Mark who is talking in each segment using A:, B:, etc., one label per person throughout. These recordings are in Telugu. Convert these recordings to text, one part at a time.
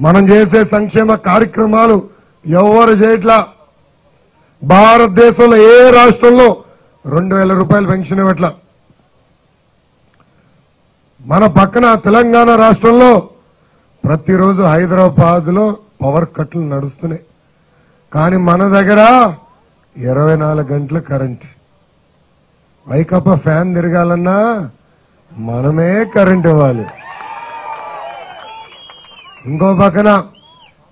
A: మనం చేసే సంక్షేమ కార్యక్రమాలు ఎవరు చేయట్లా? భారతదేశంలో ఏ రాష్ట్రంలో రెండు వేల రూపాయలు పెన్షన్ ఇవ్వట్లా? మన పక్కన తెలంగాణ రాష్ట్రంలో ప్రతిరోజు హైదరాబాద్లో పవర్ కట్లు నడుస్తున్నాయి. కానీ మన దగ్గర ఇరవై నాలుగు గంటల కరెంట్. వైకప్ప ఫ్యాన్ తిరగాలన్నా మనమే కరెంట్ ఇవ్వాలి. ఇంకో పక్కన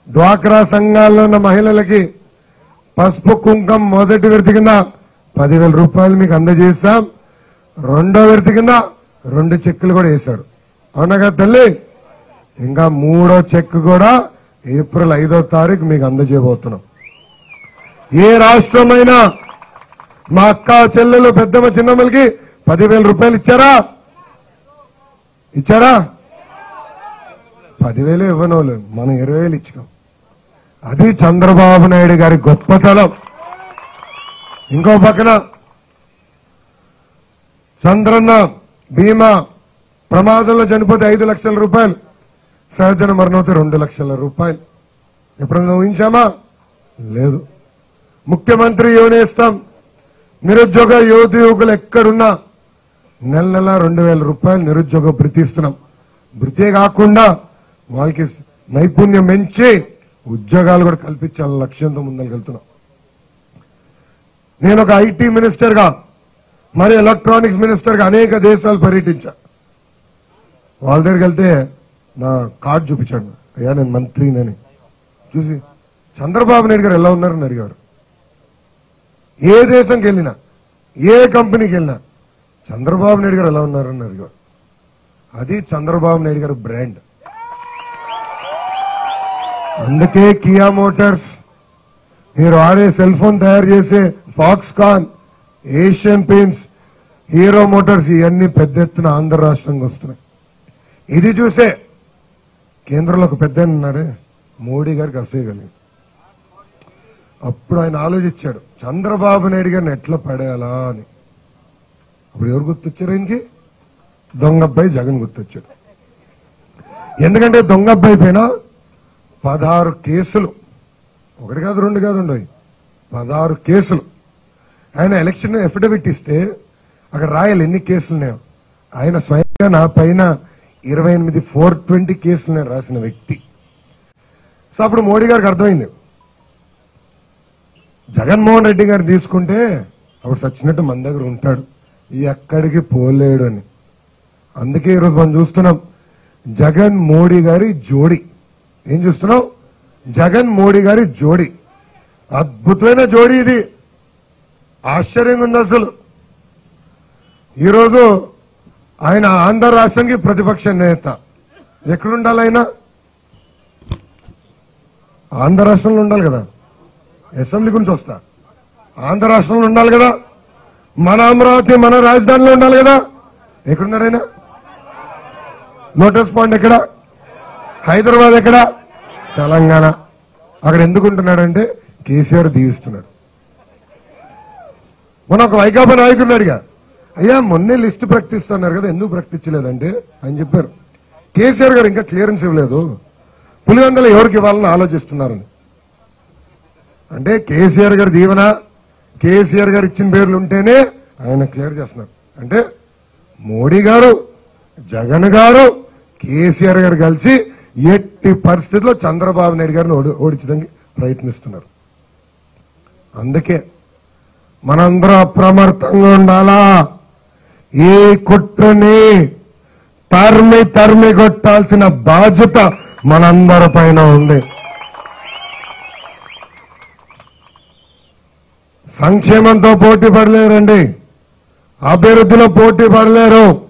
A: డ్వాక్రా సంఘాల్లో ఉన్న మహిళలకి పసుపు కుంకం మొదటి విడత కింద పదివేల రూపాయలు మీకు అందజేస్తాం రెండో విడత కింద రెండు చెక్కులు కూడా వేశారు. అవునా కదా తల్లి? ఇంకా మూడో చెక్ కూడా ఏప్రిల్ ఐదో తారీఖు మీకు అందజేయబోతున్నాం. ఏ రాష్ట్రమైనా మా అక్క చెల్లెలు పెద్దమ్మ చిన్నమ్మలకి పదివేల రూపాయలు ఇచ్చారా? ఇచ్చారా? పదివేలు ఇవ్వనోళ్ళు మనం ఇరవై వేలు ఇచ్చాం అది చంద్రబాబు నాయుడు గారి గొప్పతనం. ఇంకో పక్కన చంద్రన్న బీమా ప్రమాదంలో చనిపోతే ఐదు లక్షల రూపాయలు సహజన మరణమైతే రెండు లక్షల రూపాయలు. ఎప్పుడన్నా ఊహించామా? లేదు. ముఖ్యమంత్రి యోనేస్తాం నిరుద్యోగ యువతి యువకులు ఎక్కడున్నా నెల నెల రెండు వేల రూపాయలు నిరుద్యోగ భృతి ఇస్తున్నాం. భృతే కాకుండా వాళ్ళకి నైపుణ్యం పెంచి ఉద్యోగాలు కూడా కల్పించాలని లక్ష్యంతో ముందరికెళ్తున్నాం. నేను ఒక ఐటీ మినిస్టర్గా మరి ఎలక్ట్రానిక్స్ మినిస్టర్గా అనేక దేశాలు పర్యటించా. వాళ్ళ దగ్గరికి వెళ్తే నా కార్డు చూపించాడు. అయ్యా నేను మంత్రినని. చూసి చంద్రబాబు నాయుడు గారు ఎలా ఉన్నారని అడిగారు ఏ దేశంకి వెళ్ళినా ఏ కంపెనీకి వెళ్ళినా చంద్రబాబు నాయుడు గారు ఎలా ఉన్నారని అడిగారు అది చంద్రబాబు నాయుడు గారు బ్రాండ్. అందుకే కియా మోటార్స్. మీరు ఆడే సెల్ ఫోన్ తయారు చేసే Foxconn Asian Paints Hero Motors ఇవన్నీ పెద్ద ఎత్తున ఆంధ్ర రాష్ట్రంగా వస్తున్నాయి. ఇది చూసే కేంద్రంలో ఒక పెద్ద అన్నాడే మోడీ గారికి అసేయగలిగి అప్పుడు ఆయన ఆలోచించాడు చంద్రబాబు నాయుడు గారిని ఎట్లా పడేయాలా అని. అప్పుడు ఎవరు గుర్తొచ్చారు ఆయనకి? దొంగ అబ్బాయి జగన్ గుర్తొచ్చాడు. ఎందుకంటే దొంగ అబ్బాయి పైన పదహారు కేసులు. ఒకటి కాదు రెండు కాదు ఉండవు. పదహారు కేసులు. ఆయన ఎలక్షన్ ఎఫిడవిట్ ఇస్తే అక్కడ రాయాలి ఎన్ని కేసులు ఉన్నాయో ఆయన స్వయంగా నా పైన ఇరవై ఎనిమిది ఫోర్ ట్వంటీ కేసులు నేను రాసిన వ్యక్తి. సో అప్పుడు మోడీ గారికి అర్థమైంది. జగన్మోహన్ రెడ్డి గారు తీసుకుంటే అప్పుడు సచ్చినట్టు మన దగ్గర ఉంటాడు. ఎక్కడికి పోలేడు అని. అందుకే ఈరోజు మనం చూస్తున్నాం జగన్ మోడీ గారి జోడి. ఏం చూస్తున్నావు? జగన్ మోడీ గారి జోడి. అద్భుతమైన జోడీ ఇది. ఆశ్చర్యంగా ఉంది అసలు. ఈరోజు ఆయన ఆంధ్ర రాష్ట్రానికి ప్రతిపక్ష నేత. ఎక్కడుండాలి ఆయన ఆంధ్ర రాష్ట్రంలో ఉండాలి కదా. అసెంబ్లీ గురించి వస్తా. ఆంధ్ర రాష్ట్రంలో ఉండాలి కదా. మన అమరావతి మన రాజధానిలో ఉండాలి కదా. ఎక్కడున్నాడు ఆయన? లోటస్ పాయింట్ ఎక్కడ? హైదరాబాద్ ఎక్కడ? తెలంగాణ. అక్కడ ఎందుకు ఉంటున్నాడంటే కేసీఆర్ దీవిస్తున్నాడు. మన ఒక వైకాపా నాయకున్నాడుగా అయ్యా మొన్నే లిస్ట్ ప్రకటిస్తున్నారు కదా ఎందుకు ప్రకటించలేదంటే? అని చెప్పారు. కేసీఆర్ గారు ఇంకా క్లియరెన్స్ ఇవ్వలేదు. పులివెందలు ఎవరికి ఇవ్వాలని ఆలోచిస్తున్నారని. అంటే కేసీఆర్ గారి దీవెన కేసీఆర్ గారు ఇచ్చిన పేర్లు ఉంటేనే ఆయన క్లియర్ చేస్తున్నారు. అంటే మోడీ గారు జగన్ గారు కేసీఆర్ గారు కలిసి ఎట్టి పరిస్థితుల్లో చంద్రబాబు నాయుడు గారిని ఓడి- ఓడించడానికి ప్రయత్నిస్తున్నారు. అందుకే మనందరం అప్రమత్తంగా ఉండాలా? ఏ కుట్రని తరిమి తరిమి కొట్టాల్సిన బాధ్యత మనందరి పైన ఉంది. సంక్షేమంతో పోటీ పడలేరండి. అభివృద్ధిలో పోటీ పడలేరు.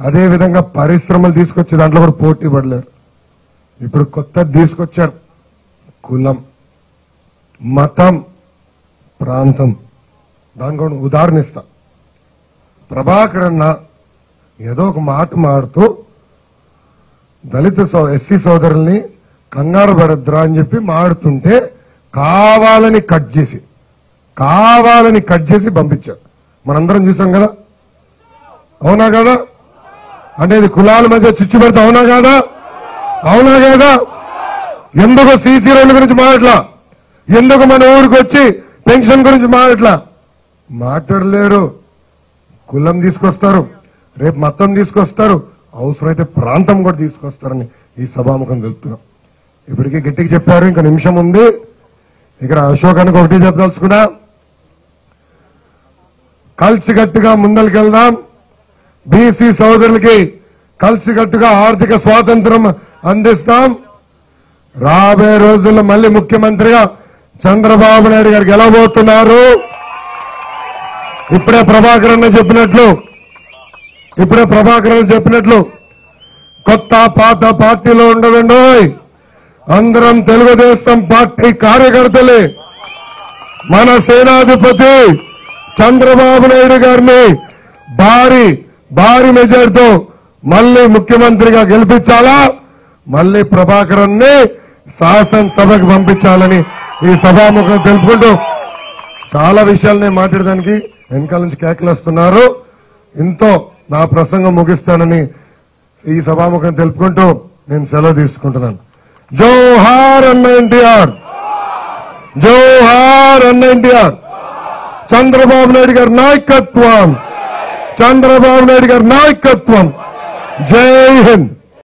A: అదే విధంగా పరిశ్రమలు తీసుకొచ్చే దాంట్లో కూడా పోటీ పడలేరు. ఇప్పుడు కొత్త తీసుకొచ్చారు. కులం మతం ప్రాంతం. దాని కూడా ఉదాహరణ ఇస్తా. ప్రభాకర్ అన్న ఏదో ఒక మాట మాడుతూ దళిత సో- ఎస్సీ సోదరుల్ని కంగారు పడద్దురా అని చెప్పి మాడుతుంటే కావాలని కట్ చేసి కావాలని కట్ చేసి పంపించారు. మనందరం చూసాం కదా? అవునా కదా? అంటే ఇది కులాల మధ్య చిచ్చు పెడతా అవునా కదా? అవునా కదా? ఎందుకు సీసీ రోడ్ల గురించి మాట్లా ఎందుకు మన ఊరికి వచ్చి పెన్షన్ గురించి మాట్లా మాట్లాడలేరు. కులం తీసుకొస్తారు. రేపు మతం తీసుకొస్తారు. అవసరమైతే ప్రాంతం కూడా తీసుకొస్తారని ఈ సభాముఖం తెలుపుతున్నాం ఇప్పటికే గట్టిగా చెప్పారు. ఇంకా నిమిషం ఉంది. ఇక్కడ అశోకానికి ఒకటి చెప్పదలుచుకున్నా. కలిసికట్టుగా ముందరికెళ్దాం. బీసీ సోదరులకి కలిసికట్టుగా ఆర్థిక స్వాతంత్రం అందిస్తాం. రాబోయే రోజుల్లో మళ్ళీ ముఖ్యమంత్రిగా చంద్రబాబు నాయుడు గారు గెలవబోతున్నారు. ఇప్పుడే ప్రభాకర్ అన్న చెప్పినట్లు ఇప్పుడే ప్రభాకర్ అన్న చెప్పినట్లు కొత్త పాత పార్టీలో ఉండదండి అందరం తెలుగుదేశం పార్టీ కార్యకర్తలే. మన సేనాధిపతి చంద్రబాబు నాయుడు గారిని భారీ భారీ మెజార్టీతో మళ్ళీ ముఖ్యమంత్రిగా గెలిపించాలా? మళ్ళీ ప్రభాకరన్ని శాసనసభకు పంపించాలని ఈ సభాముఖం తెలుపుకుంటూ చాలా విషయాలు నేను మాట్లాడడానికి వెనకాల నుంచి కేకలేస్తున్నారు ఇంతో నా ప్రసంగం ముగిస్తానని ఈ సభాముఖం తెలుపుకుంటూ నేను సెలవు తీసుకుంటున్నాను. జోహార్ అన్న ఎన్టీఆర్! జోహార్ అన్న ఎన్టీఆర్! చంద్రబాబు నాయుడు గారి నాయకత్వం! చంద్రబాబు నాయుడు గారి నాయకత్వం! జై హింద్!